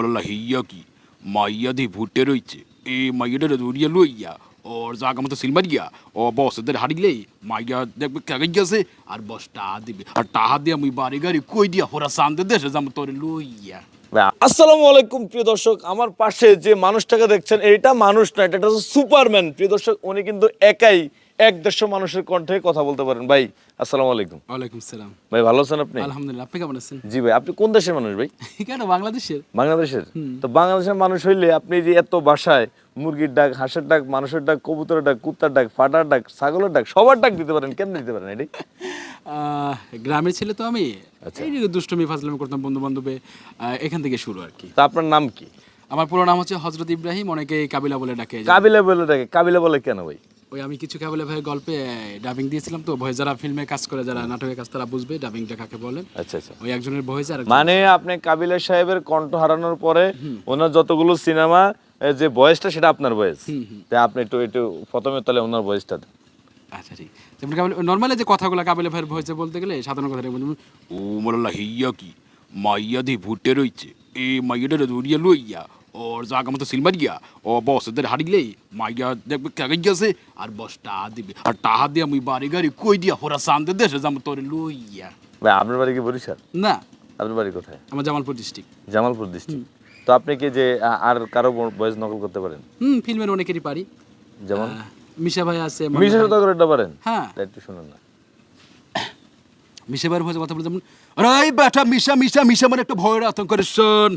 মরলা হিয়া কি মাইয়া দি ভুটে রইছে এ মাইয়াটা দৌড়িয়া লইয়া ওর জাগা মতো সিল মারিয়া ও বসদের হারিলেই মাইয়া দেখবে কাগজ গেছে আর বস টাহা দিবে আর টাহা দিয়া মুই বাড়ি গাড়ি কই দিয়া হোরা সান্দে দেশে যাম তোরে লইয়া আসসালামু আলাইকুম প্রিয় দর্শক আমার পাশে যে মানুষটাকে দেখছেন এটা মানুষ না এটা হচ্ছে সুপারম্যান প্রিয় দর্শক উনি কিন্তু একাই এক দেড়শো মানুষের কণ্ঠে কথা বলতে পারেন। ভাই আসসালামু আলাইকুম। ওয়ালাইকুম সালাম। ভাই ভালো আছেন আপনি? আলহামদুলিল্লাহ আপনি কেমন আছেন? জি ভাই আপনি কোন দেশের মানুষ ভাই? কেন বাংলাদেশের? বাংলাদেশের? তো বাংলাদেশের মানুষ হইলে আপনি যে এত বাসায় মুরগির ডাক হাঁসের ডাক মানুষের ডাক কবুতরের ডাক কুত্তার ডাক ফাটার ডাক ছাগলের ডাক সবার ডাক দিতে পারেন কেমনে দিতে পারেন এটি আহ, গ্রামের ছেলে তো আমি। এই যে দুষ্টমি ফাজলামি করতাম বন্ধু বান্ধবে এখান থেকে শুরু আর কি। তা আপনার নাম কি? আমার পুরো নাম হচ্ছে হজরত ইব্রাহিম অনেকে কাবিলা বলে ডাকে। কাবিলা বলে ডাকে। কাবিলা বলে কেন ভাই? ওই আমি কিছু কাবিলা ভাইয়ের গল্পে ডাবিং দিয়েছিলাম তো ভয় যারা ফিল্মে কাজ করে যারা নাটকের কাজ তারা বুঝবে ডাবিংটা কাকে বলেন আচ্ছা আচ্ছা। ওই একজনের ভয়েস আর মানে আপনি কাবিলা সাহেবের কণ্ঠ হারানোর পরে ওনার যতগুলো সিনেমা যে বয়সটা সেটা আপনার বয়স। তাই আপনি একটু একটু প্রথমে তাহলে ওনার বয়সটা দেন। আচ্ছা ঠিক। যেমন কাবিলা নর্মালি যে কথাগুলো কাবিলা ভাইয়ের ভয়েসে বলতে গেলে সাধারণ কথা বলুন ও মরলা হিয়া কি? মাইয়া দি ভুটে রইছে। এ মাইয়াটা দৌড়িয়া লইয়া ওর জাগা মতো সিল মারিয়া ও বসদের হারিলেই মাইয়া দেখবে কাগজ গেছে আর বস টাহা দিবে আর টাহা দিয়া মুই বাড়ি গাড়ি কই দিয়া হোরা সান্দে দেশে যাম তোরে লইয়া ভাই আপনার বাড়ি কি বরিশাল না আপনার বাড়ি কোথায় আমার জামালপুর ডিস্ট্রিক্ট জামালপুর ডিস্ট্রিক্ট তো আপনি কি যে আর কারও বয়স নকল করতে পারেন হুম ফিল্মের অনেকেরই পারি যেমন মিশা ভাই আছে মিশা সাথে করে পারেন হ্যাঁ একটু শুনুন না মিশা ভাইয়ের ভয়েসে কথা বলতে যেমন আরে বেটা মিশা মিশা মিশা মানে একটা ভয়ের আতঙ্কের শোন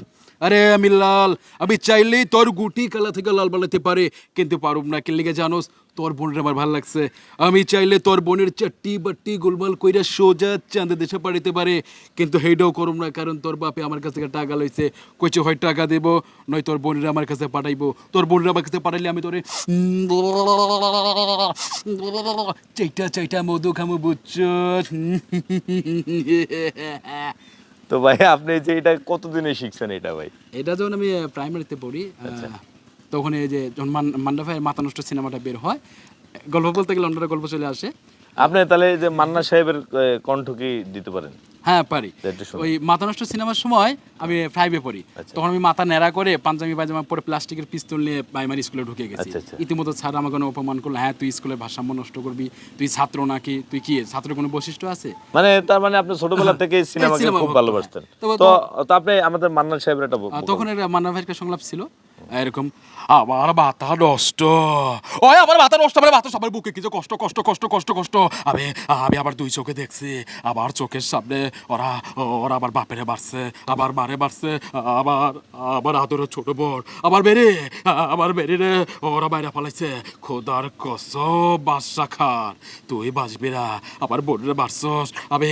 আরে আমি লাল, আমি চাইলেই তোর গুটি কালা থেকে লাল বানাতে পারে। কিন্তু পারুম না, কেন লেগে জানোস? তোর বোনের আমার ভালো লাগছে। আমি চাইলে তোর বোনের চাট্টি বাট্টি গোলমাল কইরা সোজা চাঁদে দেশে পাড়িতে পারে। কিন্তু হেইটাও করুম না, কারণ তোর বাপে আমার কাছ থেকে টাকা লইছে। কইছে, হয়, টাকা দেব, নয় তোর বোনের আমার কাছে পাঠাইবো। তোর বোনের আমার কাছে পাঠাইলে আমি তোরে চাইটা চাইটা মধু খামো বুঝছ তো ভাই আপনি যে এটা কতদিনে শিখছেন এটা ভাই? এটা যখন আমি প্রাইমারিতে পড়ি আহ, তখন এই যে যখন মান- মান্ডা ভাইয়ের মাথা নষ্ট সিনেমাটা বের হয় গল্প বলতে গেলে অন্যরা গল্প চলে আসে। আপনি তাহলে যে মান্না সাহেবের কণ্ঠ কি দিতে পারেন? হ্যাঁ পারি। ওই মাথা নষ্ট সিনেমার সময় আমি ফাইভে পড়ি। তখন আমি মাথা ন্যাড়া করে পাঞ্জাবি পায়জামা পরে প্লাস্টিকের পিস্তল নিয়ে প্রাইমারি স্কুলে ঢুকে গেছি। আচ্ছা, আচ্ছা। ইতিমধ্যে স্যার আমাকে অপমান করল হ্যাঁ তুই স্কুলের ভারসাম্য নষ্ট করবি তুই ছাত্র নাকি তুই কি ছাত্রের কোনো বৈশিষ্ট্য আছে? মানে তার মানে আপনি ছোটবেলা থেকে সিনেমাকে সিনেমা খুব ভালোবাসতেন। তো তো আপনি আমাদের মান্না সাহেবের একটা তখন একটা মান্না ভাইয়ের সংলাপ ছিল। এরকম আমার মাথা নষ্ট। ওই আমার মাথা নষ্ট, আমার মাথা সবার বুকে কিছু কষ্ট কষ্ট কষ্ট কষ্ট কষ্ট। আমি আমি আবার দুই চোখে দেখছি আবার চোখের সামনে ওরা ওরা আমার বাপেরে বাড়ছে আবার মারে বাড়ছে আমার আমার আদরের ছোট বোন, আমার বেরে আমার বেরে রে, ওরা বাইরে ফেলাইছে, খোদার কস বাদশা খান, তুই বাঁচবি না আবার বোনের বাড়ছস আমি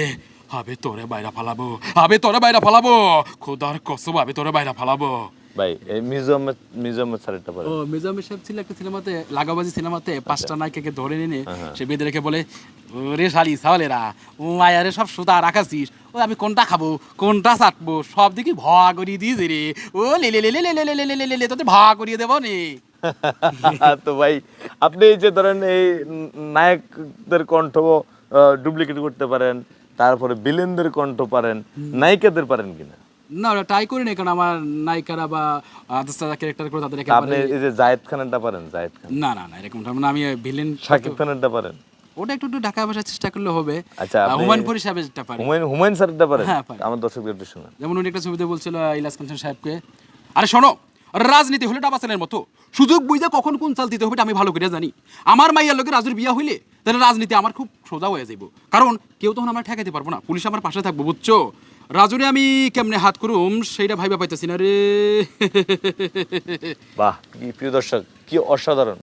আবে তোরে বাইরা ফালাবো, আমি তোরে বাইরা ফালাবো, খোদার কসম আবে তোরে বাইরা ফালাবো। ভাই এই মিউজিয়াম মিউজিয়াম স্যারেরটা পারেন ও সাহেব ছিল একটা সিনেমাতে লাগাবাজি সিনেমাতে পাঁচটা নায়িকাকে ধরে নিয়ে সে বেঁধে রেখে বলে রে শালি সাওয়ালেরা ও মায়ারে সব সুতা রাখাছিস ও আমি কোনটা খাব কোনটা চাটবো সব দিকে ভা করিয়ে দিয়েছে রে ও লে লে লে লে লে লে লে লে লে লে লে তোতে ভা করিয়ে দেবো নে তো ভাই আপনি এই যে ধরেন এই নায়কদের কণ্ঠ ডুপ্লিকেট করতে পারেন তারপরে বিলেনদের কণ্ঠ পারেন নায়িকাদের পারেন কিনা না ওটা ট্রাই করি না কারণ আমার নায়িকারা বা আদার্স ক্যারেক্টার করে তাদের আপনি এই যে জায়েদ খানেরটা পারেন জায়েদ খান। না না না এরকমটা মানে আমি ভিলেন শাকিব খানেরটা পারেন। ওটা একটু একটু ঢাকা ভাষার চেষ্টা করলে হবে। আচ্ছা, হুমায়ুন ফরিদ সাহেবেরটা পারি হুমায়ুন হুমায়ুন স্যারটা পারেন? হ্যাঁ, আমার দর্শকদের একটু শুনুন। যেমন উনি একটা ছবিতে বলছিল ইলাস খান সাহেবকে। আরে শোনো রাজনীতি হলে ডাবাচানের মতো। সুযোগ বুঝে কখন কোন চাল দিতে হবে আমি ভালো করে জানি। আমার মাইয়ার লোকের রাজুর বিয়া হইলে তাহলে রাজনীতি আমার খুব সোজা হয়ে যাইব। কারণ কেউ তখন আমরা ঠেকাইতে পারব না। পুলিশ আমার পাশে থাকব, বুঝছ? রাজুরে আমি কেমনে হাত করুম সেইটা ভাইবা পাইতেছি না রে। বাহ, কি প্রিয় দর্শক, কি অসাধারণ।